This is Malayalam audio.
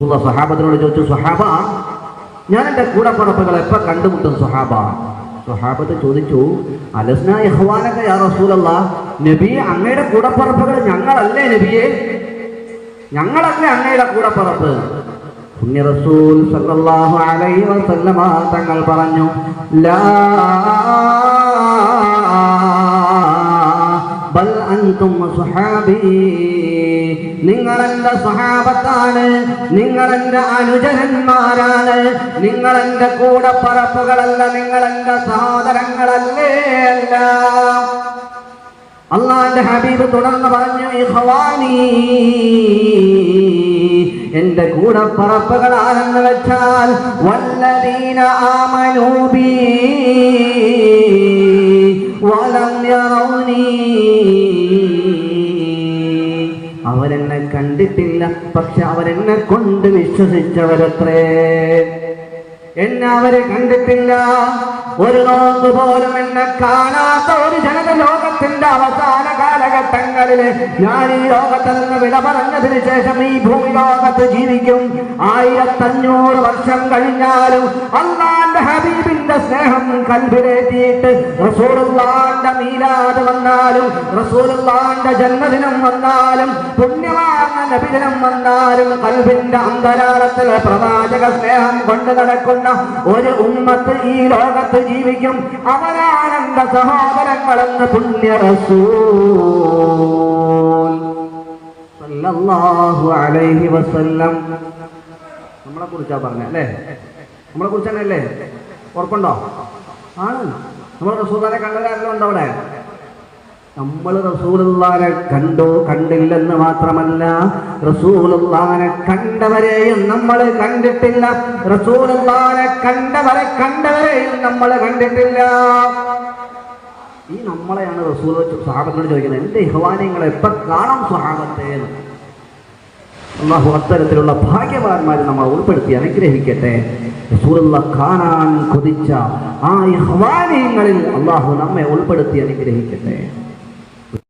ഉള്ള സഹാബത്തിനോട് ചോദിച്ചു സുഹാബ ഞാൻ എന്റെ കൂടപ്പുറപ്പുകൾ എപ്പോൾ കണ്ടുമുട്ടും സുഹാബ സുഹാബത്ത് ചോദിച്ചു അലസ്ന യഹ്വാനക യാ റസൂലല്ല നബി അങ്ങയുടെ കൂടപ്പറപ്പുകൾ ഞങ്ങളല്ലേ നബിയെ? ഞങ്ങളല്ലേ അങ്ങയുടെ കൂടപ്പറപ്പ് പുണ്യ റസൂൽ സല്ലല്ലാഹു അലൈഹി വസല്ലമ തങ്ങൾ പറഞ്ഞു ലാ ബൽ അൻതും സുഹാബി നിങ്ങൾ എന്റെ സഹാബത്താണ് നിങ്ങൾ എന്റെ അനുജനന്മാരാണ് നിങ്ങൾ കൂടെ പറപ്പുകളല്ല നിങ്ങൾ സഹോദരങ്ങളല്ലേ അല്ല അള്ളാന്റെ ഹബീബ് തുടർന്ന് പറഞ്ഞു ഇഖ്വാനി എന്റെ കൂടെ പറപ്പുകളാണെന്ന് വെച്ചാൽ വല്ലദീന ആമനൂബി അവരെന്നെ കണ്ടിട്ടില്ല പക്ഷെ അവരെന്നെ കൊണ്ട് വിശ്വസിച്ചവരത്രേ. എന്നെ അവരെ കണ്ടിട്ടില്ല. ഒരു നോമ്പ് പോലും എന്നെ കാണാത്ത ഒരു ജനത ലോകത്തിന്റെ അവസാന കാലഘട്ടങ്ങളിൽ ഞാൻ ഈ ലോകത്തിൽ നിന്ന് വിട പറഞ്ഞതിന് ശേഷം ഈ ഭൂമി ലോകത്ത് ജീവിക്കും. ആയിരത്തഞ്ഞൂറ് വർഷം കഴിഞ്ഞാലും അള്ളാന്റെ ഹബീബിന്റെ സ്നേഹം കൽവിലേറ്റിയിട്ട് റസൂലുള്ളാന്റെ മീലാദ് വന്നാലും റസൂലുള്ളാന്റെ ജന്മദിനം വന്നാലും പുണ്യമാർന്ന നബിദിനം വന്നാലും കൽവിന്റെ അന്തരാളത്തിൽ പ്രവാചക സ്നേഹം കൊണ്ട് നടക്കുന്ന ഒരു ഉമ്മത്ത് ഈ ലോകത്ത് ജീവിക്കും. അവരാനന്ദ സഹോദരങ്ങളെന്ന് പുണ്യറസൂ അലൈഹി വസല്ലം. നമ്മളെ കുറിച്ചാ പറഞ്ഞ അല്ലേ? നമ്മളെ കുറിച്ച് തന്നെ അല്ലേ ഉറപ്പുണ്ടോ? ആണ്. നമ്മൾ റസൂദാനെ കണ്ടവരാരെല്ലാം ഉണ്ടോ അവിടെ? നമ്മൾ റസൂലുള്ളാനെ കണ്ടോ കണ്ടില്ലെന്ന് മാത്രമല്ല റസൂലുള്ളാനെ കണ്ടവരെയും നമ്മൾ കണ്ടിട്ടില്ല. റസൂലുള്ളാനെ കണ്ടവരെ കണ്ടവരെയും നമ്മൾ കണ്ടിട്ടില്ല. ഈ നമ്മളെയാണ് റസൂൽ സഹാബത്തിനോട് ചോദിക്കുന്നത് എന്റെ ഇഹ്വാനിങ്ങളെ എപ്പോ കാണാം സഹാബത്തെ? അള്ളാഹു അത്തരത്തിലുള്ള ഭാഗ്യവാന്മാരെ നമ്മൾ ഉൾപ്പെടുത്തി അനുഗ്രഹിക്കട്ടെ. കാണാൻ കൊതിച്ച ആ ഇഹ്വാനിയങ്ങളിൽ അള്ളാഹു നമ്മെ ഉൾപ്പെടുത്തി അനുഗ്രഹിക്കട്ടെ.